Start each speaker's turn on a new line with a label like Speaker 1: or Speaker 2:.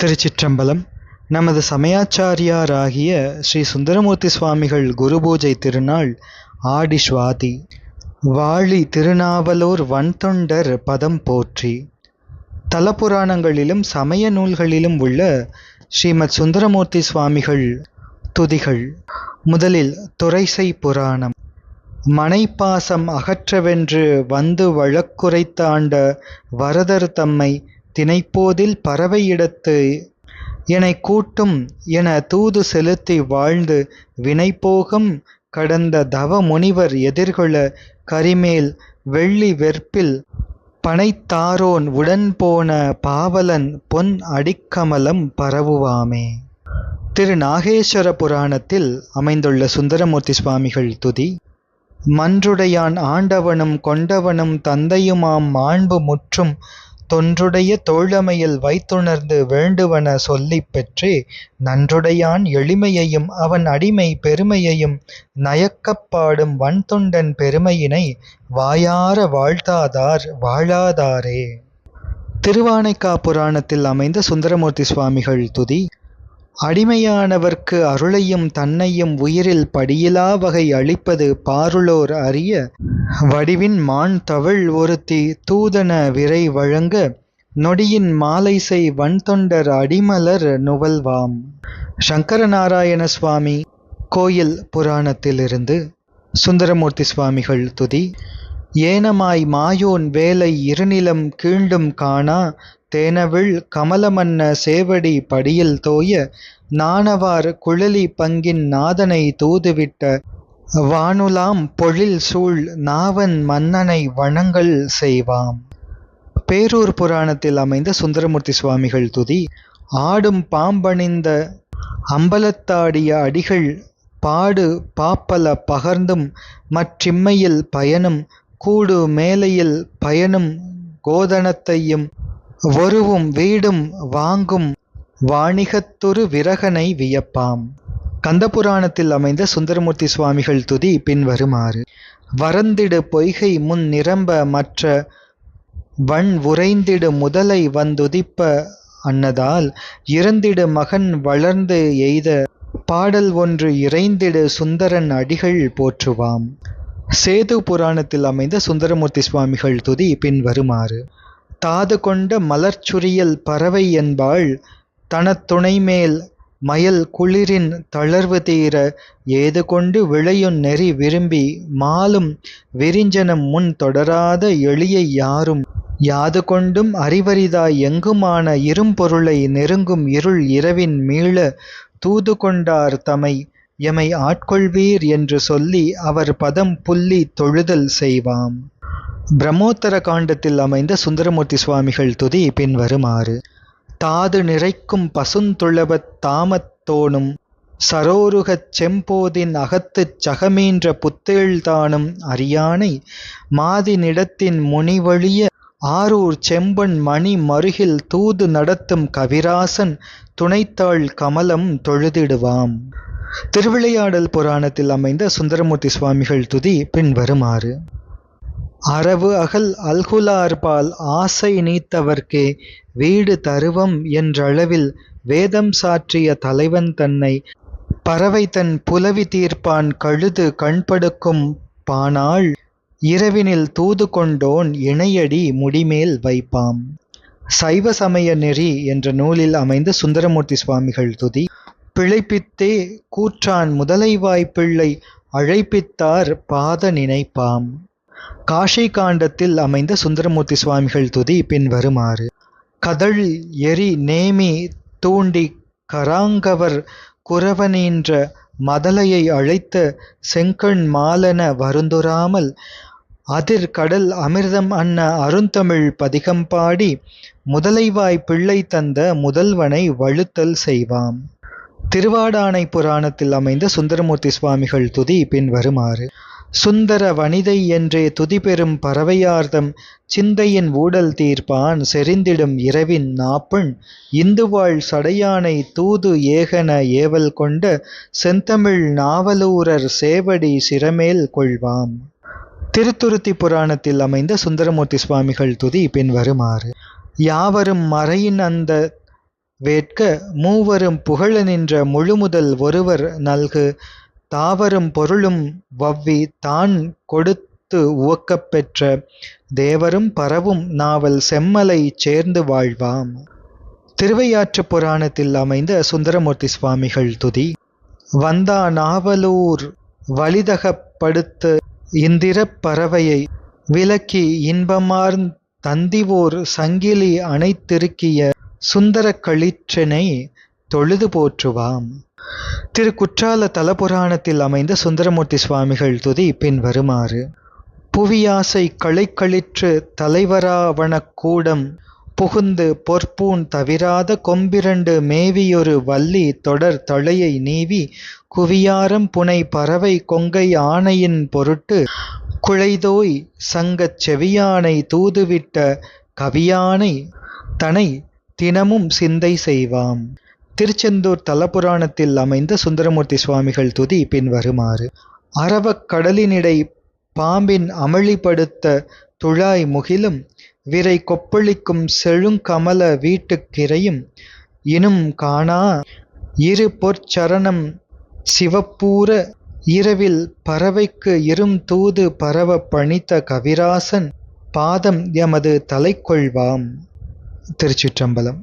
Speaker 1: திருச்சிற்றம்பலம். நமது சமயாச்சாரியாராகிய ஸ்ரீ சுந்தரமூர்த்தி சுவாமிகள் குரு பூஜை திருநாள் ஆடி சுவாதி. வாழி திருநாவலூர் வன்தொண்டர் பதம் போற்றி. தலபுராணங்களிலும் சமய நூல்களிலும் உள்ள ஸ்ரீமத் சுந்தரமூர்த்தி சுவாமிகள் துதிகள். முதலில் துறைசை புராணம். மனைப்பாசம் அகற்றவென்று வந்து வழக்குரைத்தாண்ட வரதர் தம்மை தினைப்போதில் பறவையிடத்து எனைக் கூட்டும் என தூது செலுத்தி வாழ்ந்து வினைப்போகம் கடந்த தவ முனிவர் எதிர்கொள கரிமேல் வெள்ளி வெற்பில் பனைத்தாரோன் உடன்போன பாவலன் பொன் அடிக்கமலம் பரவுவாமே. திரு நாகேஸ்வர புராணத்தில் அமைந்துள்ள சுந்தரமூர்த்தி சுவாமிகள் துதி மன்றுடையான் ஆண்டவனும் கொண்டவனும் தந்தையுமாம் மாண்பு முற்றும் தொன்றுடைய தோழமையில் வைத்துணர்ந்து வேண்டுவன சொல்லிப் பெற்றே நன்றுடையான் எளிமையையும் அவன் அடிமை பெருமையையும் நயக்கப் பாடும் வன்தொண்டன் பெருமையினை வாயார வாழ்த்தாதார் வாழாதாரே. திருவானைக்கா புராணத்தில் அமைந்த சுந்தரமூர்த்தி சுவாமிகள் துதி அடிமையானவர்க்கு அருளையும் தன்னையும் உயிரில் படியிலா வகை அளிப்பது பாருளோர் அறிய வடிவின் மான் தவிழ் ஒருத்தி தூதன விரை வழங்க நொடியின் மாலைசை வன்தொண்டர் அடிமலர் நுவல்வாம். சங்கரநாராயண சுவாமி கோயில் புராணத்திலிருந்து சுந்தரமூர்த்தி சுவாமிகள் துதி. ஏனமாய் மாயோன் வேலை இருநிலம் கீண்டும் காணா தேனவிழ் கமலமன்ன சேவடி படியில் தோய நாணவார் குழலி பங்கின் நாதனை தூதுவிட்ட வானுலாம் பொழில் சூழ் நாவன் மன்னனை வணங்கல் செய்வாம். பேரூர் புராணத்தில் அமைந்த சுந்தரமூர்த்தி சுவாமிகள் துதி ஆடும் பாம்பணிந்த அம்பலத்தாடிய அடிகள் பாடு பாப்பல பகர்ந்தும் மற்றிம்மையில் பயனும் கூடு மேலையில் பயனும் கோதனத்தையும் ஒருவும் வீடும் வாங்கும் வாணிகத்துரு விரகனை வியப்பாம். கந்தபுராணத்தில் அமைந்த சுந்தரமூர்த்தி சுவாமிகள் துதி பின்வருமாறு வரந்திடு பொய்கை முன் நிரம்ப மற்ற வன் உறைந்திடு முதலை வந்துதிப்ப அன்னதால் இறந்திடு மகன் வளர்ந்து எய்த பாடல் ஒன்று இறைந்திடு சுந்தரன் அடிகள் போற்றுவாம். சேது புராணத்தில் அமைந்த சுந்தரமூர்த்தி சுவாமிகள் துதி பின்வருமாறு தாது கொண்ட மலர்ச்சுரியல் பறவை என்பாள் தனத்துணைமேல் மயல் குளிரின் தளர்வு தீர ஏது கொண்டு விளையும் நெறி விரும்பி மாலும் விரிஞ்சனம் முன் தொடராத எளிய யாரும். யாது கொண்டும் அறிவரிதாய் எங்குமான இரும்பொருளை நெருங்கும் இருள் இரவின் மீள தூது கொண்டார் தமை எமை ஆட்கொள்வீர் என்று சொல்லி அவர் பதம் புல்லி தொழுதல் செய்வாம். பிரம்மோத்தர காண்டத்தில் அமைந்த சுந்தரமூர்த்தி சுவாமிகள் துதி பின்வருமாறு தாது நிறைக்கும் பசுந்துளபத் தாமத்தோனும் சரோருகச் செம்போதின் அகத்துச் சகமீன்ற புத்தேழ்தானும் அறியானை. மாதினிடத்தின் முனிவழிய ஆரூர் செம்பன் மணி மருகில் தூது நடத்தும் கவிராசன் துணைத்தாள் கமலம் தொழுதிடுவாம். திருவிளையாடல் புராணத்தில் அமைந்த சுந்தரமூர்த்தி சுவாமிகள் துதி பின்வருமாறு. அரவு அகல் அல்குலார்பால் ஆசை நீத்தவர்க்கே வீடு தருவம் என்றளவில் வேதம் சாற்றிய தலைவன் தன்னை பறவை தன் புலவி தீர்ப்பான் கழுது கண்படுக்கும் பானாள் இரவினில் தூது கொண்டோன் இணையடி முடிமேல் வைப்பாம். சைவ சமய நெறி என்ற நூலில் அமைந்த சுந்தரமூர்த்தி சுவாமிகள் துதி பிழைப்பித்தே கூற்றான் முதலைவாய் பிள்ளை அழைப்பித்தார் பாத நினைப்பாம். காஷி காண்டத்தில் அமைந்த சுந்தரமூர்த்தி சுவாமிகள் துதி பின்வருமாறு கதழ் எரி நேமி தூண்டி கராங்கவர் குரவனீன்ற மதலையை அழைத்த செங்கண் மாலன வருந்துராமல் அதிர் கடல் அமிர்தம் அன்ன அருந்தமிழ் பதிகம் பாடி முதலைவாய் பிள்ளை தந்த முதல்வனை வழுத்தல் செய்வாம். திருவாடானை புராணத்தில் அமைந்த சுந்தரமூர்த்தி சுவாமிகள் துதி பின்வருமாறு சுந்தர வனிதை என்றே துதிபெறும் பறவையார்தம் சிந்தையின் ஊடல் தீர்ப்பான் செறிந்திடும் இரவின் நாப்பண் இந்துவாழ் சடையானை தூது ஏகன ஏவல் கொண்ட செந்தமிழ் நாவலூரர் சேவடி சிரமேல் கொள்வாம். திருத்துருத்தி புராணத்தில் அமைந்த சுந்தரமூர்த்தி சுவாமிகள் துதி பின்வருமாறு யாவரும் மறையின் அந்த வேட்க மூவரும் புகழ நின்ற முழுமுதல் ஒருவர் நல்கு தாவரும் பொருளும் வவ்வி தான் கொடுத்து உவக்கப் பெற்ற தேவரும் பரவும் நாவல் செம்மலை சேர்ந்து வாழ்வாம். திருவையாற்று புராணத்தில் அமைந்த சுந்தரமூர்த்தி சுவாமிகள் துதி வந்தா நாவலூர் வலிதகப்படுத்து இந்திரப் பறவையை விலக்கி இன்பமார்ந் தந்திவோர் சங்கிலி அணைத்திருக்கிய சுந்தரக் களிற்றனை தொழுது போற்றுவாம். திரு குற்றால தலபுராணத்தில் அமைந்த சுந்தரமூர்த்தி சுவாமிகள் துதி பின்வருமாறு புவியாசை களைக்களிற்று தலைவராவணக்கூடம் புகுந்து பொற்பூன் தவிராத கொம்பிரண்டு மேவியொரு வள்ளி தொடர் தழையை நீவி குவியாரம் புனை பறவை கொங்கை ஆணையின் பொருட்டு குழைதோய் சங்கச் செவியானை தூதுவிட்ட கவியானை தனை தினமும் சிந்தை செய்வாம். திருச்செந்தூர் தலபுராணத்தில் அமைந்த சுந்தரமூர்த்தி சுவாமிகள் துதி பின்வருமாறு அரவக் கடலினிடை பாம்பின் அமளிப்படுத்த துழாய் முகிலும் விரை கொப்பளிக்கும் செழுங்கமல வீட்டுக்கிரையும் இனும் காணா இரு பொற்சரணம் சிவப்பூர இரவில் பறவைக்கு இரும் தூது பரவ பணித்த கவிராசன் பாதம் எமது தலைக்கொள்வாம். திருச்சிற்றம்பலம்.